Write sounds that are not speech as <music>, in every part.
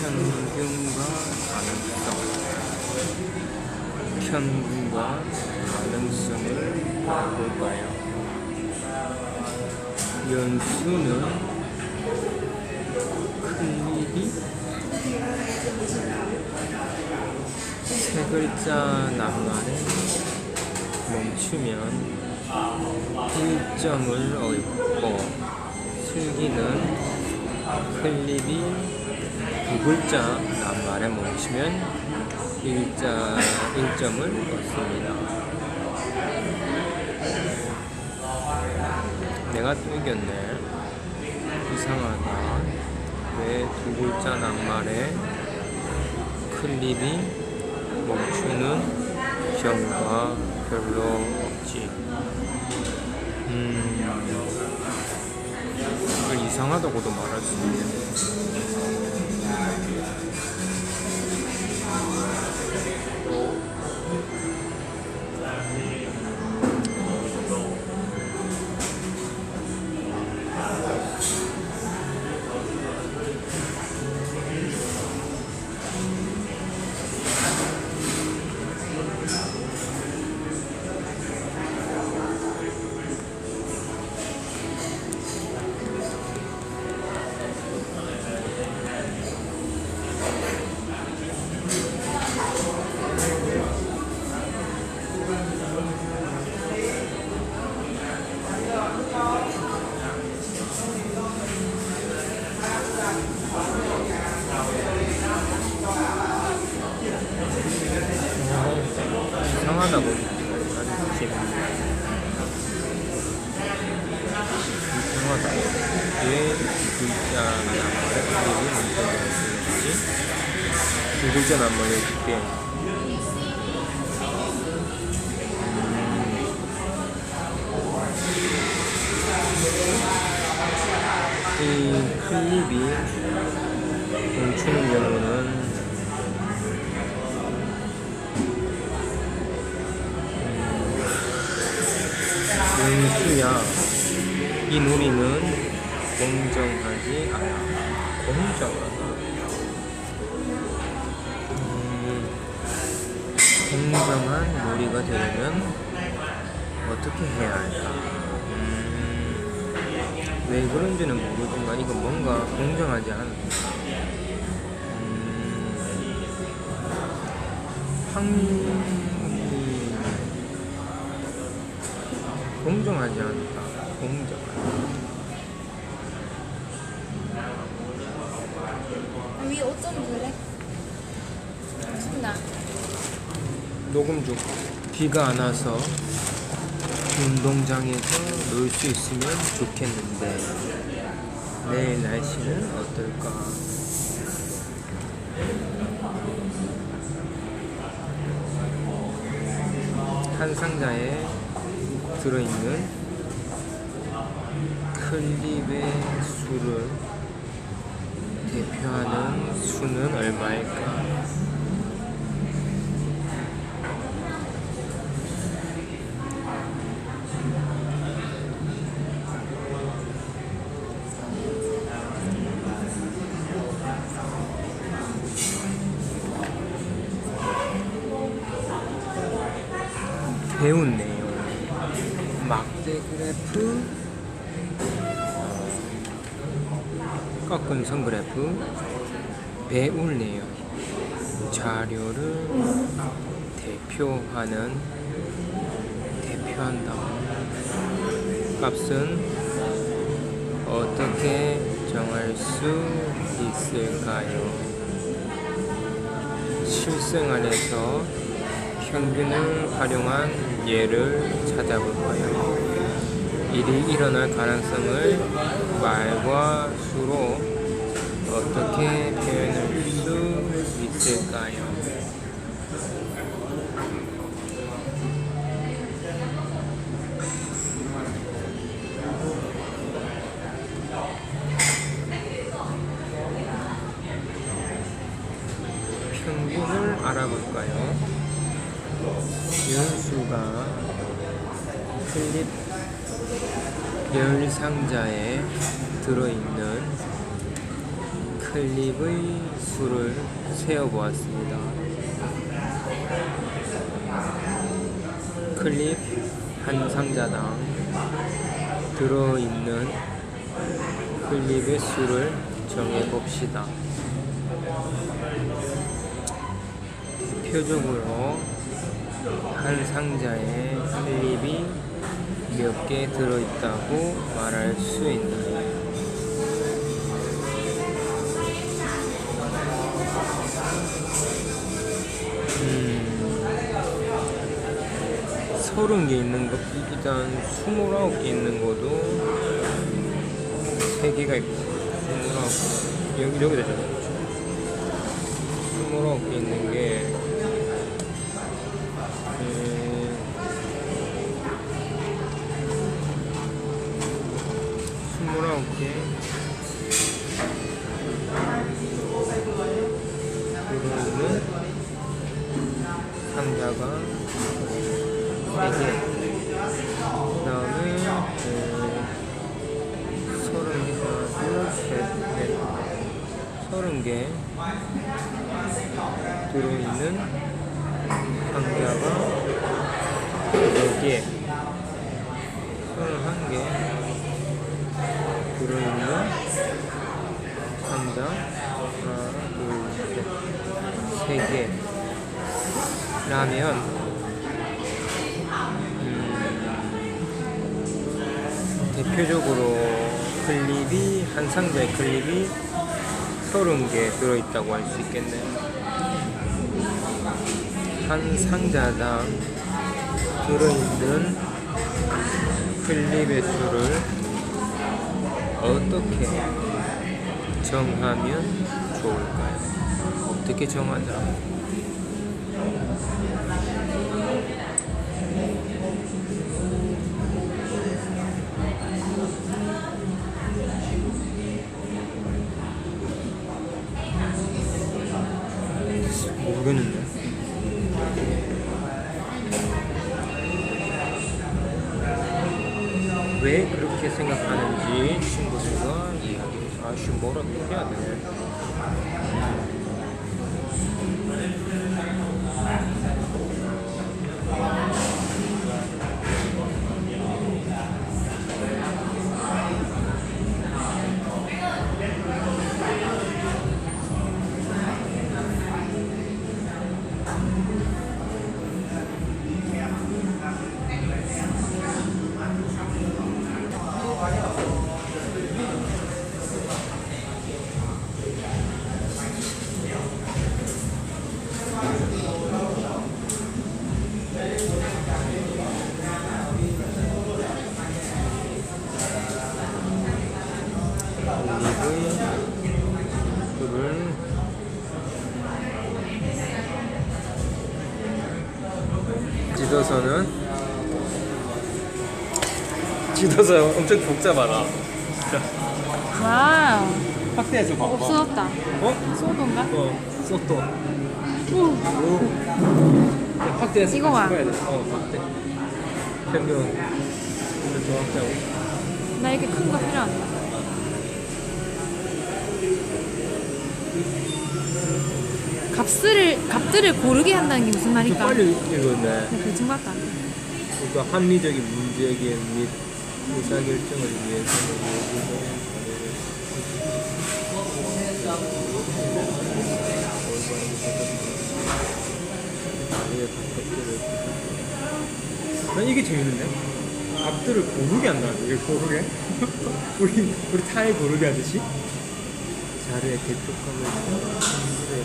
평균과 가능성 평균과 가능성을 볼까요? 연수는 클립이 세 글자 낱말에 멈추면 1점을 얻고 슬기는 클립이 두 글자 낱말에 멈추면 1자, 1점을 얻습니다. 내가 또 이겼네. 이상하다. 왜 두 글자 낱말에 클립이 멈추는 경우가 별로 없지. 음, 이상하다고도 말할 수 있겠네. 이상 두 글자 남말에 줄게. 이 클립이 멈추는 경우는 은수야 이 놀이는 공정하지 않아 공정하 공정한 놀이가 되려면 어떻게 해야 할까 음, 왜 그런지는 모르지만 이건 뭔가 공정하지 않다 음, 확률이 공정하지 않다. 공정하다. 위 5점 줄래? 춥나? 녹음 중. 비가 안 와서 운동장에서 놀 수 있으면 좋겠는데 내일 날씨는 어떨까? 한 상자에 들어있는 클립의 수를 대표하는 수는 얼마일까? 배운 내용 막대 그래프 꺾은 선 그래프 배울 내용 자료를 대표하는 대표한다 값은 어떻게 정할 수 있을까요? 실생활에서 평균을 활용한 예를 찾아볼까요? 일이 일어날 가능성을 말과 수로 어떻게 표현할 수 있을까요? 평균을 알아볼까요? 연수가 클립 열 상자에 들어있는 클립의 수를 세어보았습니다. 클립 한 상자당 들어있는 클립의 수를 정해봅시다. 대표적으로 한 상자에 클립이 몇 개 들어있다고 말할 수 있나요? 음, 서른 개 있는 거, 일단 스물아홉 개 있는 것도 세 개가 있고, 스물아홉 개. 여기, 여기다 적어놓죠. 스물아홉 개 있는 게, 30개 들어있는 상자가 여기에 21개 들어있는 상자 하나 둘셋세개. 라면. 음, 대표적으로 클립이 한 상자의 클립이 30개 들어있다고 할 수 있겠네요 한 상자당 들어있는 클립의 수를 어떻게 정하면 좋을까요? 어떻게 정하자? 모르겠는데. 왜 그렇게 생각하는지 친구들과 이야기 아씨 뭐라도 해야 돼. 올리브의 불을 지도서는 지도서 엄청 복잡하다. 와우. 확대해서 봐봐. 없어졌다. 어? 소도인가? 어, 쏙도. 오. 오. 확대해서 이거 봐. 어, 확대. 평균. 이거 정확하고. 나 이렇게 큰 거 필요 안 돼. 값을 값들을 고르게 한다는 게 무슨 좀 말일까? 빨리 읽었네. 나 대충밖에 안 돼. 그러니까 합리적인 문제개혁 및 의사결정을 모두가 난 이게 재밌는데? 앞들을 고르게 한다는 이게 고르게? <laughs> 우리 우리 타일 고르게 하듯이? 자료의 대표값을 선수의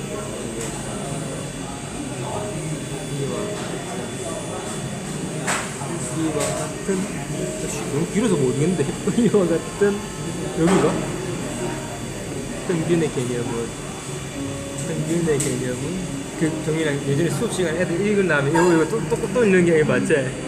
이와 이와 같은 너무 길어서 모르겠는데 이와 같은 여기가 평균의 개념은 평균의 개념은 그 정이랑 예전에 수업 시간에 애들 읽은 다음에 이거 이거 또, 또, 또 읽는 게 맞지?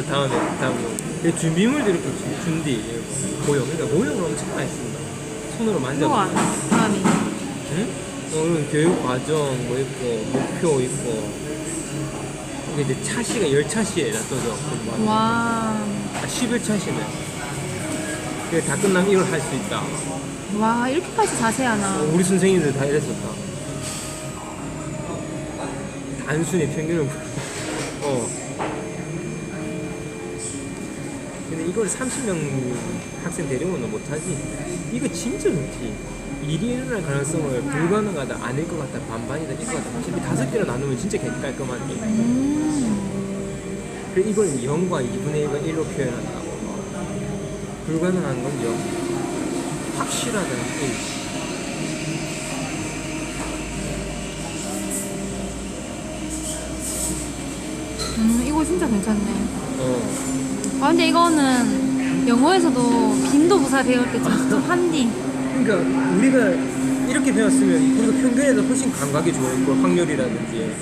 그, 그 다음에 다음 이 준비물들 이렇게 준- 준디 모형 그러니까 모형을 엄청 많이 씁니다 손으로 안 해. 다음이. 응? 오늘 교육 과정 뭐 있고 목표 있고 이게 이제 차시가 열 차시에 놔둬져. 와. 아, 11차시네. 그게 다 끝나면 이걸 할 수 있다. 와, 이렇게까지 자세하나. 어, 우리 선생님들 다 이랬었다. 단순히 평균을 어. 근데 이걸 30명 학생 데려오는 못하지. 이거 진짜 좋지. 일이 일어날 가능성을 불가능하다, 아닐 것 같다, 반반이다, 이거 같다. 어차피 다섯 개로 나누면 진짜. 음. 그리고 이걸 0과 2분의 1과 1로 표현한다고. 불가능한 건 0. 확실하다는 1. 음, 이거 진짜 괜찮네. 어. 아, 근데 이거는 영어에서도 빈도부사 배울 때 좀, 좀 한디. 그러니까 우리가 이렇게 배웠으면 우리가 평균에서 훨씬 감각이 좋고 확률이라든지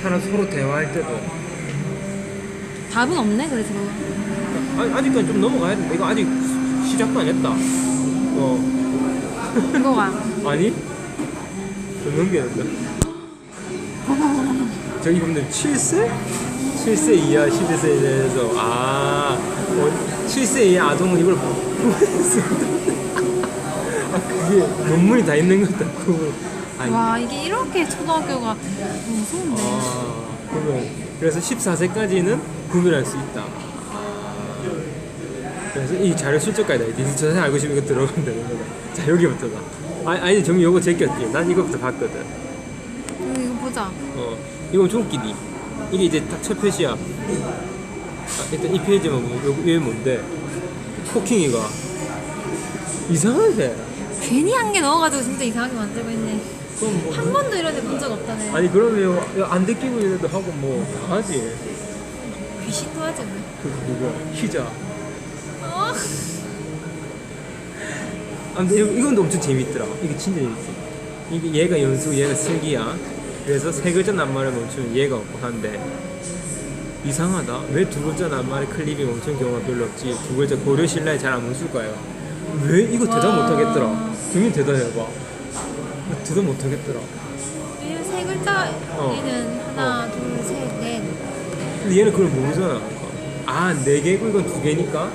사람 서로 대화할 때도 답은 없네, 그래서. 아, 아직까지 좀 넘어가야 돼. 이거 아직 시작도 안 했다. 어. 이거가. <laughs> 아니? 더 넘겨야 된다. <laughs> 저기 보면 7세? 7세 이하 11세에 대해서 아 어, 7세 이하 아동은 이걸. <laughs> 아 그게 논문이 다 있는 것 같고 아니 와, 이게 이렇게 초등학교가 무서운데. 아 그러면 그래서 14세까지는 구별할 수 있다. 그래서 이 자료 출처까지다. 니들 자세히 알고 싶으면 이거 들어가면 되는 거다. 자 여기부터다. 아니, 아니 정리 요거 제꼈지. 난 이거부터 봤거든. 이거, 이거 보자. 어, 이건 좀 웃기니. 이게 이제 딱첫 표시야. 아, 일단 이 페이지만 보면 요- 얘 뭔데? 코킹이가 이상하네. 괜히 한 개 넣어가지고 진짜 이상하게 만들고 있네. 그럼 뭐 한 번도 이런 애 본 적 없다네. 아니 그러면 안 느끼고 애도 하고 뭐 다 하지. 귀신도 하지 뭐. 그 누구? 희자. 어? 아, 근데 이거, 이건 엄청 재밌더라. 이게 진짜 재밌어. 이게 얘가 연수, 얘가 슬기야. 그래서 세 글자 낱말을 멈추면 얘가 없고 한데 이상하다. 왜 두 글자 낱말의 클립이 멈춘 경우가 별로 없지? 두 글자 고려 신라에 잘 안 멈출까요? 왜 이거 대답 와. 못하겠더라. 정민 대답해봐. 대답 못하겠더라. 얘는 세 글자, 어. 얘는 하나, 둘, 셋, 넷. 근데 얘는 그걸 모르잖아. 아, 네 개고 이건 두 개니까?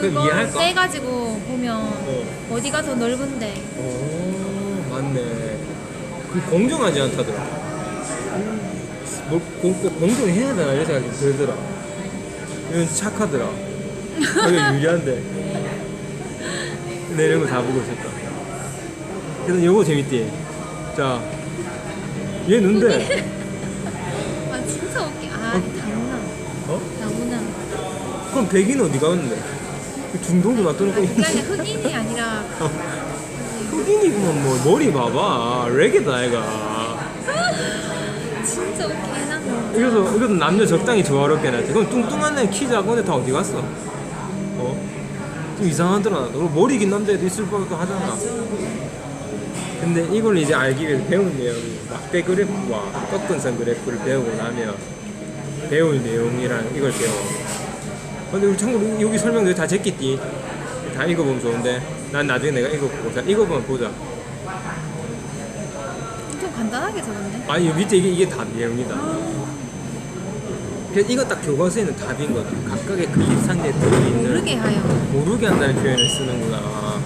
그럼 그거? 떼가지고 보면 어. 어디가 더 넓은데. 오, 맞네. 그 공정하지 않다더라. 뭘 공, 꼭 공정해야 되나 이런 생각이 들더라. 이건 착하더라. 이거 <laughs> 유리한데. 내 이런 거 다 보고 있었다. 그래서 요거 재밌지? 자, 얘 눈데, <laughs> 아 진짜 웃기. 아 어? 다문화. 어? 다문화. 그럼 백인 어디 갔는데? 그 중동도 놔두는 거 있는데? 흑인이 아니라 <laughs> 흑인이구만 뭐 머리 봐봐 레게다 애가 진짜 웃기긴 한데. 이것도 이것도 남녀 적당히 조화롭게 해놨지. 그럼 뚱뚱한 애 키 작은 애다 어디 갔어? 어? 좀 이상하더라. 그리고 머리 긴 남자애도 있을 법도 하잖아. 근데 이걸 이제 알기 위해서 배운 내용이 막대 그래프와 꺾은선 그래프를 배우고 나면 배울 내용이랑 이걸 배워. 근데 우리 참고로 여기 설명들 다 제끼띠. 다 읽어보면 좋은데 난 나중에 내가 읽어보고 자 읽어보면 보자. 좀 간단하게 적었네. 아니 밑에 이게, 이게 답 내용이다. 그래서 이거 딱 교과서에 있는 답인 거다. 각각의 그 입상대에 들어있는 모르게 하여. 모르게 한다는 표현을 쓰는구나.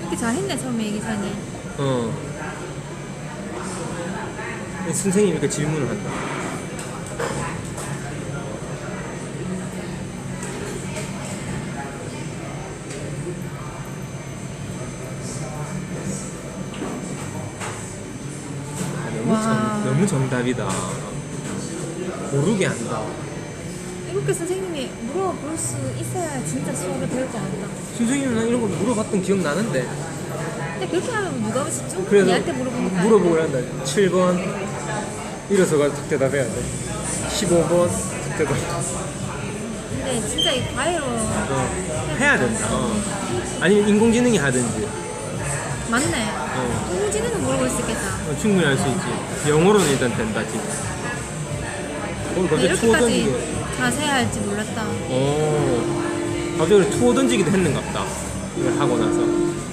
이렇게 잘했네 처음에 이 기사님. 어. 선생님이 그 질문을 한다. 아, 너무, 와. 정, 너무 정답이다. 모르게 한다. 이렇게 선생님이 물어볼 수 있어야 진짜 수업을 배울 것 같다. 선생님 난 이런 거 물어봤던 기억 나는데. 근데 그렇게 하면 누가 좀 그래서 얘한테 물어보니까. 물어보고 한다. 7번 일어서가 탁 대답해야 돼. 15번 탁 대답. 근데 진짜 이 과외로 어, 해야 된다. 어. 아니면 인공지능이 하든지. 맞네. 어. 홍진이는 모르고 있었겠다. 어, 충분히 할 수 있지. 영어로는 일단 된다, 지금. 어, 갑자기 투어 이렇게까지 던지기. 자세히 할지 몰랐다. 어. 갑자기 투어 던지기도 했는갑다. 이걸 하고 나서.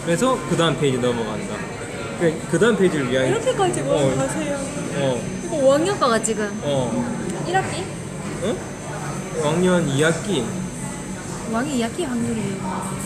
그래서 그 다음 페이지 넘어간다. 그 다음 페이지를 위하여. 이렇게까지 뭐 어. 하세요? 어, 이거 5학년 거가 지금 어. 1학기? 응? 왕년 2학기. 왕이 2학기 확률이에요.